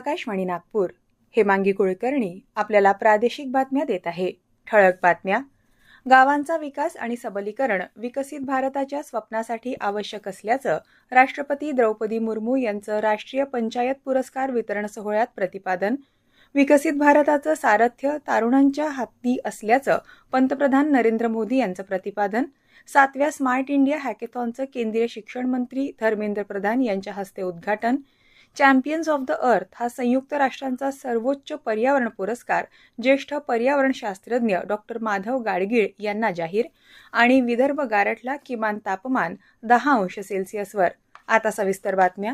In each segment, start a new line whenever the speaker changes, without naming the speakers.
आकाशवाणी नागपूर. हेमांगी कुलकर्णी आपल्याला प्रादेशिक बातम्या देत आहे. ठळक बातम्या. गावांचा विकास आणि सबलीकरण विकसित भारताच्या स्वप्नासाठी आवश्यक असल्याचं राष्ट्रपती द्रौपदी मुर्मू यांचं राष्ट्रीय पंचायत पुरस्कार वितरण सोहळ्यात प्रतिपादन विकसित भारताचं सारथ्य तारुणांच्या हाती असल्याचं पंतप्रधान नरेंद्र मोदी यांचं प्रतिपादन सातव्या स्मार्ट इंडिया हॅकेथॉनचं केंद्रीय शिक्षण मंत्री धर्मेंद्र प्रधान यांच्या हस्ते उद्घाटन चॅम्पियन्स ऑफ द अर्थ हा संयुक्त राष्ट्रांचा सर्वोच्च पर्यावरण पुरस्कार ज्येष्ठ पर्यावरण शास्त्रज्ञ डॉक्टर माधव गाडगीळ यांना जाहीर आणि विदर्भ गारठला किमान तापमान दहा अंश सेल्सिअसवर. आता सविस्तर बातम्या.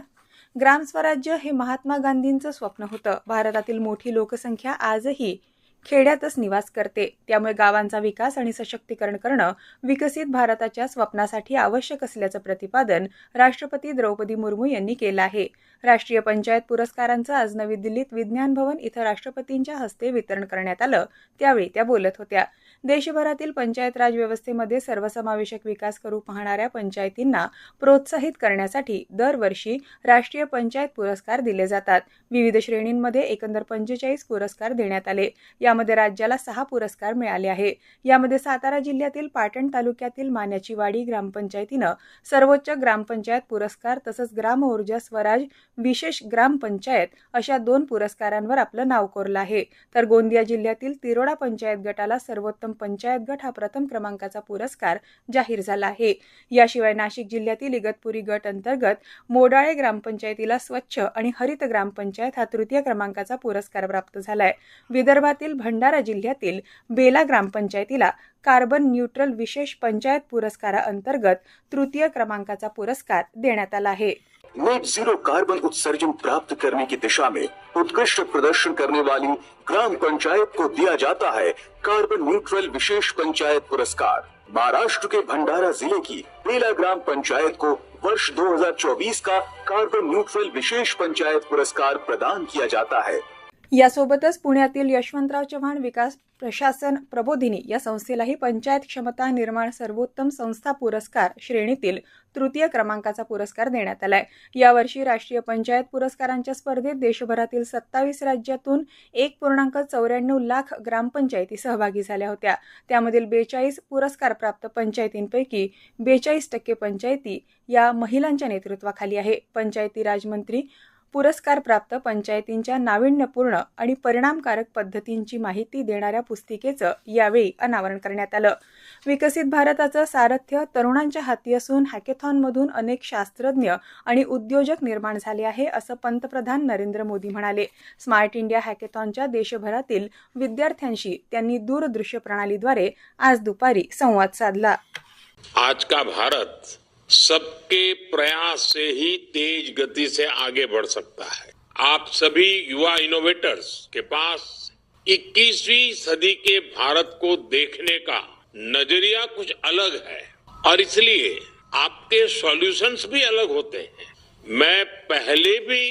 ग्रामस्वराज्य हे महात्मा गांधींचं स्वप्न होतं. भारतातील मोठी लोकसंख्या आजही खेड्यातच निवास करते. त्यामुळे गावांचा विकास आणि सशक्तीकरण करणं विकसित भारताच्या स्वप्नासाठी आवश्यक असल्याचं प्रतिपादन राष्ट्रपती द्रौपदी मुर्मू यांनी केलं आहे. राष्ट्रीय पंचायत पुरस्कारांचं आज नवी दिल्लीत विज्ञान भवन इथं राष्ट्रपतींच्या हस्ते वितरण करण्यात आलं. त्यावेळी त्या बोलत होत्या. देशभरातील पंचायत राज व्यवस्थेमध्ये सर्वसमावेशक विकास करू पाहणाऱ्या पंचायतींना प्रोत्साहित करण्यासाठी दरवर्षी राष्ट्रीय पंचायत पुरस्कार दिले जातात. विविध श्रेणींमध्ये एकंदर पंचेचाळीस पुरस्कार देण्यात आले. या यामध्ये राज्याला सहा पुरस्कार मिळाले आहे. यामध्ये सातारा जिल्ह्यातील पाटण तालुक्यातील मान्याची वाडी ग्रामपंचायतीनं सर्वोच्च ग्रामपंचायत पुरस्कार तसंच ग्राम ऊर्जा स्वराज विशेष ग्रामपंचायत अशा दोन पुरस्कारांवर आपलं नाव कोरलं आहे. तर गोंदिया जिल्ह्यातील तिरोडा पंचायत गटाला सर्वोत्तम पंचायत गट हा प्रथम क्रमांकाचा पुरस्कार जाहीर झाला आहे. याशिवाय नाशिक जिल्ह्यातील इगतपुरी गट अंतर्गत मोडाळे ग्रामपंचायतीला स्वच्छ आणि हरित ग्रामपंचायत हा तृतीय क्रमांकाचा पुरस्कार प्राप्त झालाय. विदर्भातील भंडारा जिल्ह्यातील बेला ग्रामपंचायतीला कार्बन न्यूट्रल विशेष पंचायत पुरस्काराअंतर्गत तृतीय क्रमांकाचा पुरस्कार देण्यात आला आहे.
नेट ज़ीरो कार्बन उत्सर्जन प्राप्त करने की दिशा में उत्कृष्ट प्रदर्शन करने वाली ग्राम पंचायत को दिया जाता है कार्बन न्यूट्रल विशेष पंचायत पुरस्कार। महाराष्ट्र के भंडारा ज़िले की बेला ग्राम पंचायत को वर्ष 2024 का कार्बन न्यूट्रल विशेष पंचायत पुरस्कार प्रदान किया जाता है।
यासोबतच पुण्यातील यशवंतराव चव्हाण विकास प्रशासन प्रबोधिनी या संस्थेलाही पंचायत क्षमता निर्माण सर्वोत्तम संस्था पुरस्कार श्रेणीतील तृतीय क्रमांकाचा पुरस्कार देण्यात आलाय. यावर्षी राष्ट्रीय पंचायत पुरस्कारांच्या स्पर्धेत देशभरातील सत्तावीस राज्यातून एक पूर्णांक चौऱ्याण्णव लाख ग्रामपंचायती सहभागी झाल्या होत्या. त्यामधील बेचाळीस पुरस्कार प्राप्त पंचायतींपैकी बेचाळीस टक्के पंचायती या महिलांच्या नेतृत्वाखाली आहे. पंचायती राजमंत्री पुरस्कार प्राप्त पंचायतींच्या नाविन्यपूर्ण आणि परिणामकारक पद्धतींची माहिती देणाऱ्या पुस्तिकेचं यावेळी अनावरण करण्यात आलं. विकसित भारताचं सारथ्य तरुणांच्या हाती असून हॅकेथॉनमधून अनेक शास्त्रज्ञ आणि उद्योजक निर्माण झाले आहे असं पंतप्रधान नरेंद्र मोदी म्हणाले. स्मार्ट इंडिया हॅकेथॉनच्या देशभरातील विद्यार्थ्यांशी त्यांनी दूरदृश्य प्रणालीद्वारे आज दुपारी संवाद साधला.
आज का भारत सबके प्रयास से ही तेज गति से आगे बढ़ सकता है। आप सभी युवा इनोवेटर्स के पास 21वीं सदी के भारत को देखने का नज़रिया कुछ अलग है और इसलिए आपके सॉल्यूशंस भी अलग होते हैं। मैं पहले भी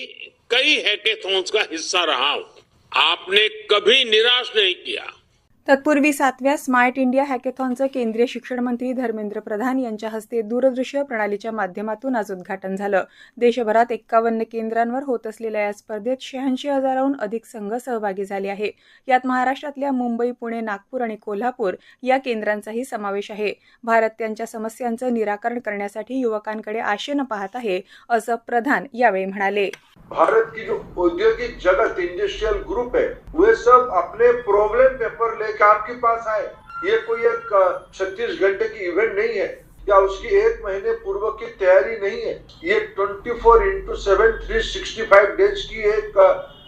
कई हैकेथॉन्स का हिस्सा रहा हूँ। आपने कभी निराश नहीं किया।
तत्पूर्वी सातव्या स्मार्ट इंडिया हॅकेथॉनचं केंद्रीय शिक्षण मंत्री धर्मेंद्र प्रधान यांच्या हस्ते दूरदृश्य प्रणालीच्या माध्यमातून आज उद्घाटन झालं. देशभरात एक्कावन्न केंद्रांवर होत असलेल्या या स्पर्धेत शहाऐंशी हजाराहून अधिक संघ सहभागी झाले आहे यात महाराष्ट्रातल्या मुंबई पुणे नागपूर आणि कोल्हापूर या केंद्रांचाही समावेश आहे. भारत त्यांच्या समस्यांचं निराकरण करण्यासाठी युवकांकडे आशेनं पाहत आहे असं प्रधान यावेळी म्हणाले.
भारत की जो औद्योगिक जगत इंडस्ट्रियल ग्रुप है वे सब अपने प्रॉब्लम पेपर लेकर आपके पास आए। ये कोई एक छत्तीस घंटे की इवेंट नहीं है, या उसकी एक महीने पूर्व की तैयारी नहीं है। ये 24 four into seven three sixty five days की एक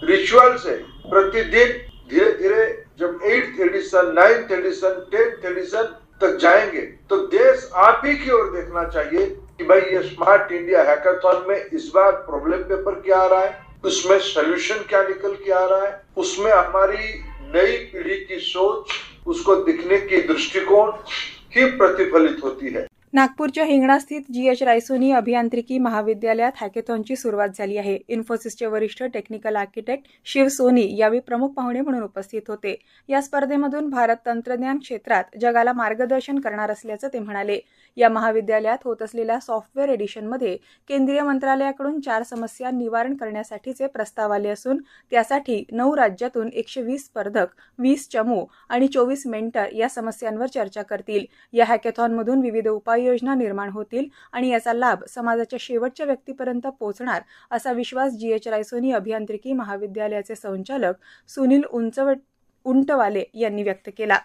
रिचुअल्स है। प्रतिदिन धीरे धीरे जब eighth edition ninth edition tenth edition तक जाएँगे तो देश आप ही की ओर देखना चाहिए कि भाई ये स्मार्ट इंडिया हैकाथॉन में इस बार प्रॉब्लम पेपर क्या आ रहा है, उसमें सोल्यूशन क्या निकल के आ रहा है, उसमें हमारी नई पीढ़ी की सोच उसको दिखने की दृष्टिकोण ही प्रतिफलित होती है।
नागपूरच्या हिंगणा स्थित जी एच रायसोनी अभियांत्रिकी महाविद्यालयात हॅकेथॉनची सुरुवात झाली आहे. इन्फोसिसचे वरिष्ठ टेक्निकल आर्किटेक्ट शिव सोनी यावेळी प्रमुख पाहुणे म्हणून उपस्थित होते. या स्पर्धेमधून भारत तंत्रज्ञान क्षेत्रात जगाला मार्गदर्शन करणार असल्याचं ते म्हणाले. या महाविद्यालयात होत असलेल्या सॉफ्टवेअर एडिशनमध्ये केंद्रीय मंत्रालयाकडून चार समस्या निवारण करण्यासाठीचे प्रस्ताव आले असून त्यासाठी नऊ राज्यातून एकशे वीस स्पर्धक वीस चमू आणि चोवीस मेंटर या समस्यांवर चर्चा करतील. या हॅकेथॉनमधून विविध उपाययोजना निर्माण होतील आणि याचा लाभ समाजाच्या शेवटच्या व्यक्तीपर्यंत पोहोचणार असा विश्वास जी एच रायसोनी अभियांत्रिकी महाविद्यालयाचे संचालक सुनील उंचवट उंटवाले यांनी व्यक्त केला.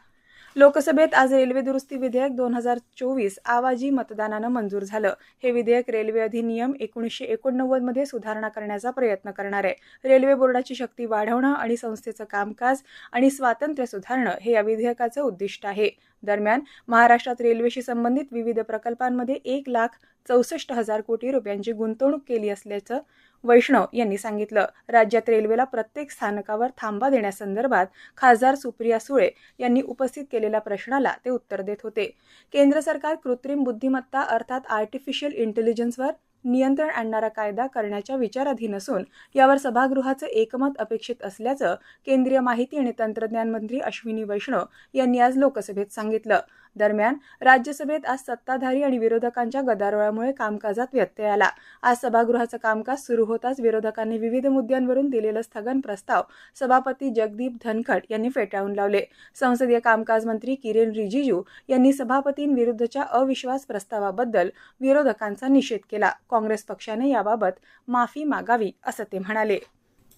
लोकसभेत आज रेल्वे दुरुस्ती विधेयक दोन हजार चोवीस आवाजी मतदानानं मंजूर झालं. हे विधेयक रेल्वे अधिनियम एकोणीसशे एकोणनव्वदमध्ये सुधारणा करण्याचा प्रयत्न करणार आहे. रेल्वे बोर्डाची शक्ती वाढवणं आणि संस्थेचं कामकाज आणि स्वातंत्र्य सुधारणं हे या विधेयकाचं उद्दिष्ट आहे. दरम्यान महाराष्ट्रात रेल्वेशी संबंधित विविध प्रकल्पांमध्ये एक लाख चौसष्ट हजार कोटी रुपयांची गुंतवणूक केली असल्याचं वैष्णव यांनी सांगितलं. राज्यात रेल्वेला प्रत्येक स्थानकावर थांबा देण्यासंदर्भात खासदार सुप्रिया सुळे यांनी उपस्थित केलेल्या प्रश्नाला ते उत्तर देत होते. केंद्र सरकार कृत्रिम बुद्धिमत्ता अर्थात आर्टिफिशियल इंटेलिजन्सवर नियंत्रण आणणारा कायदा करण्याच्या विचाराधीन असून यावर सभागृहाचं एकमत अपेक्षित असल्याचं केंद्रीय माहिती आणि तंत्रज्ञान मंत्री अश्विनी वैष्णव यांनी आज लोकसभेत सांगितलं. दरम्यान राज्यसभेत आज सत्ताधारी आणि विरोधकांच्या गदारोळामुळे कामकाजात व्यत्यय आला. आज सभागृहाचं कामकाज सुरू होताच विरोधकांनी विविध मुद्द्यांवरून दिलेलं स्थगन प्रस्ताव सभापती जगदीप धनखड यांनी फेटाळून लावले. संसदीय कामकाज मंत्री किरेन रिजिजू यांनी सभापतींविरुद्धच्या अविश्वास प्रस्तावाबद्दल विरोधकांचा निषेध केला. काँग्रेस पक्षाने याबाबत माफी मागावी असं ते म्हणाले.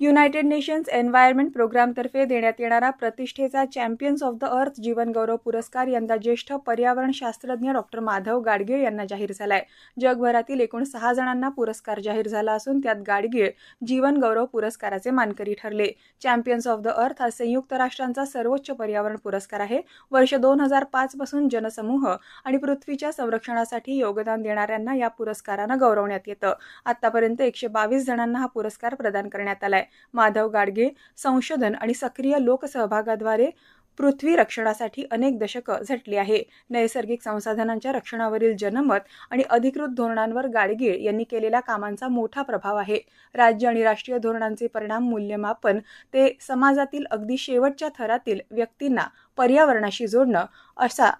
युनायटेड नेशन्स एन्व्हायरमेंट प्रोग्रामतर्फे देण्यात येणारा प्रतिष्ठेचा चॅम्पियन्स ऑफ द अर्थ जीवनगौरव पुरस्कार यंदा ज्येष्ठ पर्यावरण शास्त्रज्ञ डॉक्टर माधव गाडगीळ यांना जाहीर झालाय. जगभरातील एकूण सहा जणांना पुरस्कार जाहीर झाला असून त्यात गाडगीळ जीवनगौरव पुरस्काराचे मानकरी ठरले. चॅम्पियन्स ऑफ द अर्थ हा संयुक्त राष्ट्रांचा सर्वोच्च पर्यावरण पुरस्कार आहे. वर्ष दोन हजार पाच पासून जनसमूह आणि पृथ्वीच्या संरक्षणासाठी योगदान देणाऱ्यांना या पुरस्कारानं गौरवण्यात येतं. आतापर्यंत एकशे बावीस जणांना हा पुरस्कार प्रदान करण्यात आलाय. माधव गाडगे संशोधन आणि सक्रिय लोकसहभागाद्वारे पृथ्वी रक्षणासाठी अनेक दशकं झटली आहे. नैसर्गिक संसाधनांच्या रक्षणावरील जनमत आणि अधिकृत धोरणांवर गाडगीळ यांनी केलेल्या कामांचा मोठा प्रभाव आहे. राज्य आणि राष्ट्रीय धोरणांचे परिणाम मूल्यमापन ते समाजातील अगदी शेवटच्या थरातील व्यक्तींना पर्यावरणाशी जोडणं असा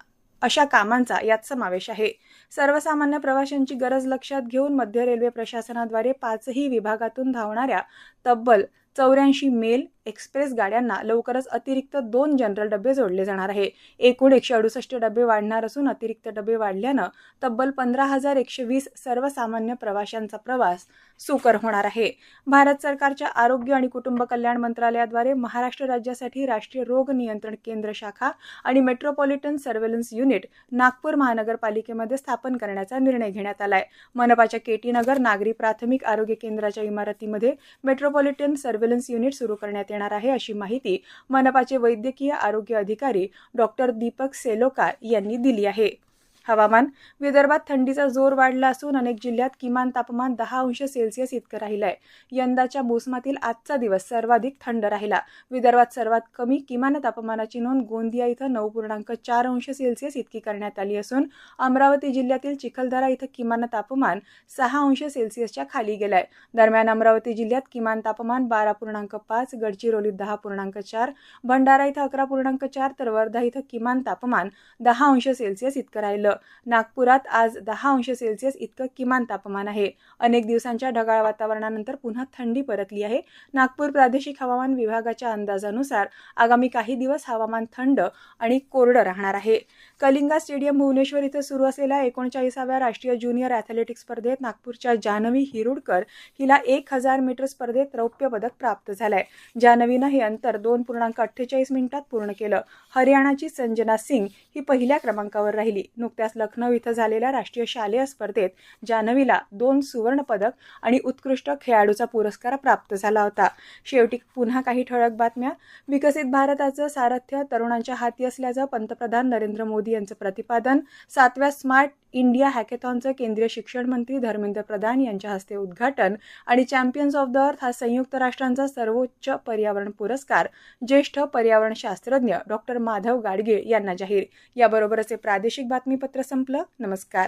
अशा कामांचा यात समावेश आहे. सर्वसामान्य प्रवाशांची गरज लक्षात घेऊन मध्य रेल्वे प्रशासनाद्वारे पाचही विभागातून धावणाऱ्या तब्बल चौऱ्याऐंशी मेल एक्सप्रेस गाड्यांना लवकरच अतिरिक्त दोन जनरल डबे जोडले जाणार आहे. एकूण एकशे अडुसष्ट डबे वाढणार असून अतिरिक्त डबे वाढल्यानं तब्बल पंधरा हजार एकशे वीस सर्वसामान्य प्रवाशांचा प्रवास सुकर होणार आहे. भारत सरकारच्या आरोग्य आणि कुटुंब कल्याण मंत्रालयाद्वारे महाराष्ट्र राज्यासाठी राष्ट्रीय रोग नियंत्रण केंद्र शाखा आणि मेट्रोपॉलिटन सर्व्हेलन्स युनिट नागपूर महानगरपालिकेमध्ये स्थापन करण्याचा निर्णय घेण्यात आलाय. मनपाच्या केटी नगर नागरी प्राथमिक आरोग्य केंद्राच्या इमारतीमध्ये मेट्रोपॉलिटन सर्व्हेलन्स युनिट सुरू करण्यात येणार आहे अशी माहिती मनपाचे वैद्यकीय आरोग्य अधिकारी डॉक्टर दीपक सेलोकार यांनी दिली आहे. हवामान विदर्भात थंडीचा जोर वाढला असून अनेक जिल्ह्यात किमान तापमान दहा अंश सेल्सिअस इतकं राहिलं आहे यंदाच्या मोसमातील आजचा दिवस सर्वाधिक थंड राहिला. विदर्भात सर्वात कमी किमान तापमानाची नोंद गोंदिया इथं नऊ पूर्णांक चार अंश सेल्सिअस इतकी करण्यात आली असून अमरावती जिल्ह्यातील चिखलदरा इथं किमान तापमान सहा अंश सेल्सिअसच्या खाली गेलाय. दरम्यान अमरावती जिल्ह्यात किमान तापमान बारा पूर्णांक पाच गडचिरोलीत दहा पूर्णांक चार भंडारा इथं अकरा पूर्णांक चार तर वर्धा इथं किमान तापमान दहा अंश सेल्सिअस इतकं राहिलं. नागपुरात आज दहा अंश सेल्सिअस इतकं किमान तापमान आहे. अनेक दिवसांच्या ढगाळ वातावरणानंतर पुन्हा थंडी परतली आहे. नागपूर प्रादेशिक हवामान विभागाच्या अंदाजानुसार आगामी काही दिवस हवामान थंड आणि कोरडं राहणार आहे. कलिंगा स्टेडियम भुवनेश्वर इथं सुरू असलेल्या एकोणचाळीसाव्या राष्ट्रीय ज्युनियर ॲथलेटिक्स स्पर्धेत नागपूरच्या जानवी हिरुडकर हिला एक हजार मीटर स्पर्धेत रौप्य पदक प्राप्त झालंय. जानवीनं हे अंतर दोन पूर्णांक अठ्ठेचाळीस मिनिटात पूर्ण केलं. हरियाणाची संजना सिंग ही पहिल्या क्रमांकावर राहिली. नुकत्या नुकत्याच लखनौ इथं झालेल्या राष्ट्रीय शालेय स्पर्धेत जान्हवीला दोन सुवर्णपदक आणि उत्कृष्ट खेळाडूचा पुरस्कार प्राप्त झाला होता. शेवटी पुन्हा काही ठळक बातम्या. विकसित भारताचं सारथ्य तरुणांच्या हाती असल्याचं पंतप्रधान नरेंद्र मोदी यांचं प्रतिपादन. सातव्या स्मार्ट इंडिया हॅकेथॉनचं केंद्रीय शिक्षण मंत्री धर्मेंद्र प्रधान यांच्या हस्ते उद्घाटन आणि चॅम्पियन्स ऑफ द अर्थ हा संयुक्त राष्ट्रांचा सर्वोच्च पर्यावरण पुरस्कार ज्येष्ठ पर्यावरण शास्त्रज्ञ डॉक्टर माधव गाडगीळ यांना जाहीर. याबरोबरच हे प्रादेशिक बातमीपत्र संपलं. नमस्कार.